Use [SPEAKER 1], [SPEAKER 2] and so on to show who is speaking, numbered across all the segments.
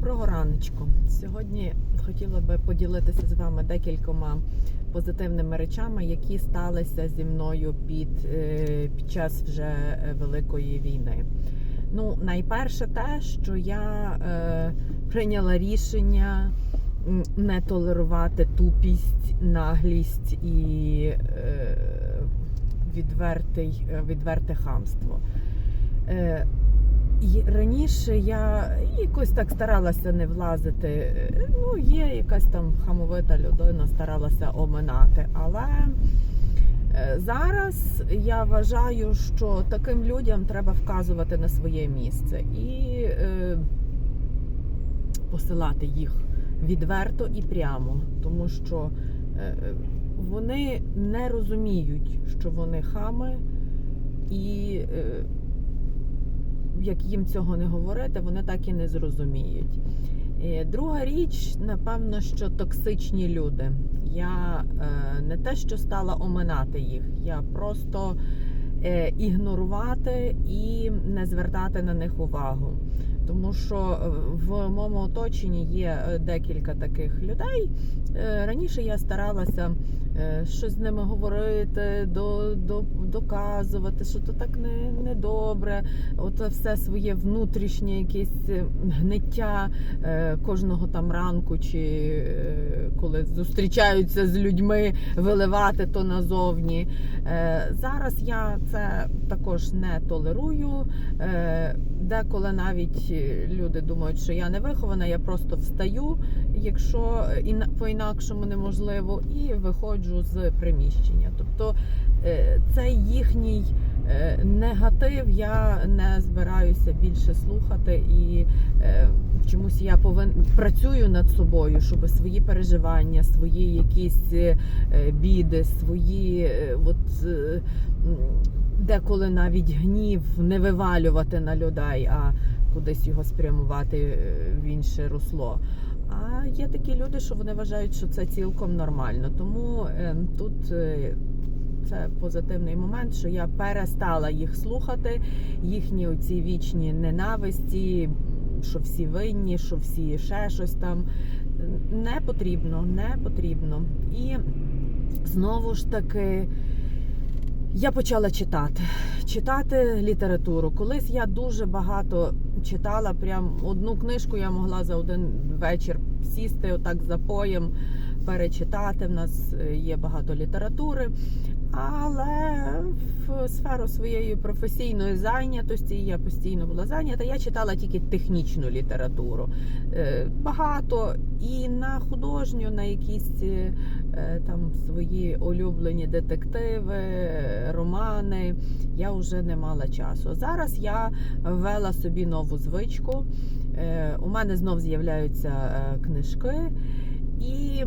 [SPEAKER 1] Доброго раночку. Сьогодні хотіла би поділитися з вами декількома позитивними речами, які сталися зі мною під, е, під час вже е, великої війни. Ну, найперше те, що я е, прийняла рішення не толерувати тупість, наглість і е, відвертий, е, відверте хамство. Е, і раніше я якось так старалася не влазити. Ну, є якась там хамовита людина, старалася оминати. Але е, зараз я вважаю, що таким людям треба вказувати на своє місце і е, посилати їх відверто і прямо, тому що е, вони не розуміють, що вони хами, і як їм цього не говорити, вони так і не зрозуміють. Е, Друга річ, напевно, що токсичні люди. Я е, не те, що стала оминати їх, я просто е, ігнорувати і не звертати на них увагу. Тому що в моєму оточенні є декілька таких людей. Раніше я старалася щось з ними говорити, до, до, доказувати, що то так не, не добре. От все своє внутрішнє якесь е, гниття е, кожного там ранку, чи е, коли зустрічаються з людьми, виливати то назовні. Е, Зараз я це також не толерую. Е, Деколи навіть е, люди думають, що я не вихована, я просто встаю, якщо іна- по-інакшому неможливо, і виходжу з приміщення. Тобто е, цей їхній е, негатив я не збираюся більше слухати і е, чомусь я повин працюю над собою, щоб свої переживання, свої якісь біди, свої от. Деколи навіть гнів не вивалювати на людей, а кудись його спрямувати в інше русло. А є такі люди, що вони вважають, що це цілком нормально. Тому е, тут е, це позитивний момент, що я перестала їх слухати, їхні оці вічні ненависті, що всі винні, що всі ще щось там. Не потрібно, не потрібно. І знову ж таки. Я почала читати, читати літературу. Колись я дуже багато читала. Прям одну книжку я могла за один вечір сісти, отак за поєм, перечитати. В нас е, є багато літератури. Але в сферу своєї професійної зайнятості я постійно була зайнята. Я читала тільки технічну літературу. Е, Багато і на художню, на якісь е, там свої улюблені детективи, романи. Я вже не мала часу. Зараз я ввела собі нову звичку. Е, У мене знов з'являються книжки. І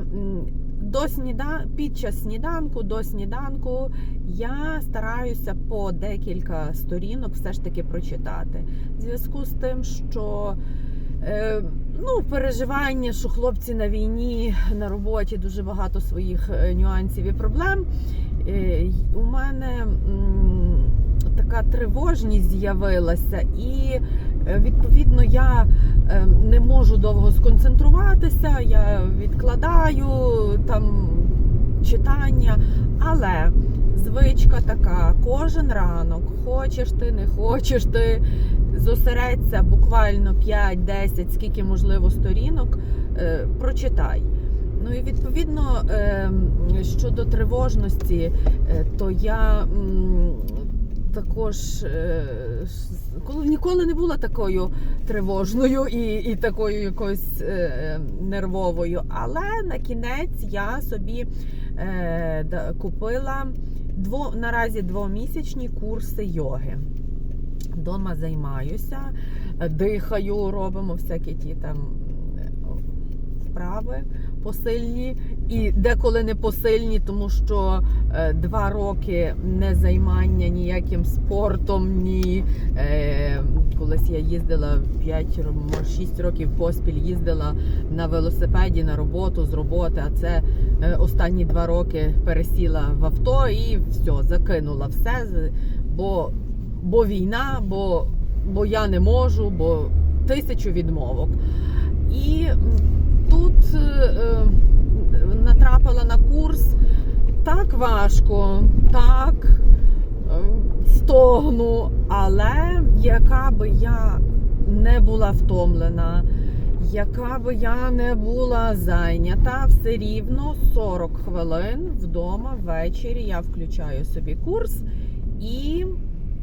[SPEAKER 1] до сніда... під час сніданку, до сніданку я стараюся по декілька сторінок все ж таки прочитати. В зв'язку з тим, що е, ну, переживання, що хлопці на війні, на роботі дуже багато своїх е, нюансів і проблем. Е, у мене м, така тривожність з'явилася, і відповідно я е, не можу довго сконцентруватися, я відкладаю там читання, але звичка така, кожен ранок, хочеш ти, не хочеш ти, зосередься буквально 5-10, скільки можливо сторінок, е, прочитай. Ну і відповідно е, щодо тривожності, е, то я також е, коли ніколи не була такою тривожною і, і такою якоюсь е, нервовою. Але на кінець я собі е, купила дво, наразі двомісячні курси йоги. Дома займаюся, дихаю, робимо всякі ті там е, вправи посильні і деколи не посильні, тому що е, два роки не займання ніяким спортом, ні е, колись я їздила 5 6 років поспіль, їздила на велосипеді на роботу з роботи. А це е, останні два роки пересіла в авто і все, закинула все. Бо, бо війна, бо, бо я не можу, бо тисячу відмовок. І тут е, е, натрапила на курс так важко, так е, стогну, але яка би я не була втомлена, яка би я не була зайнята, все рівно 40 хвилин вдома ввечері я включаю собі курс і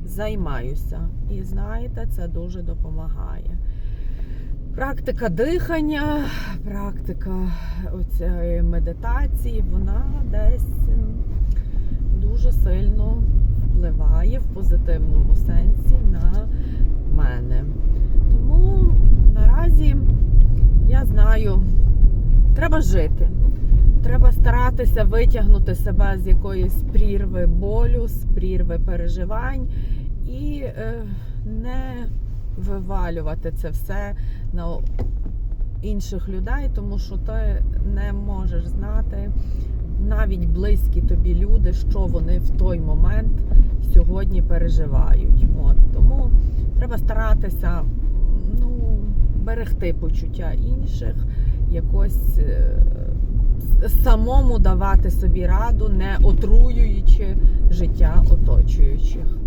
[SPEAKER 1] займаюся. І знаєте, це дуже допомагає. Практика дихання, практика оцієї медитації, вона десь дуже сильно впливає в позитивному сенсі на мене. Тому наразі я знаю, треба жити. Треба старатися витягнути себе з якоїсь прірви болю, з прірви переживань і е, не вивалювати це все на інших людей, тому що ти не можеш знати навіть близькі тобі люди, що вони в той момент сьогодні переживають. От тому треба старатися ну, берегти почуття інших, якось е, самому давати собі раду, не отруюючи життя оточуючих.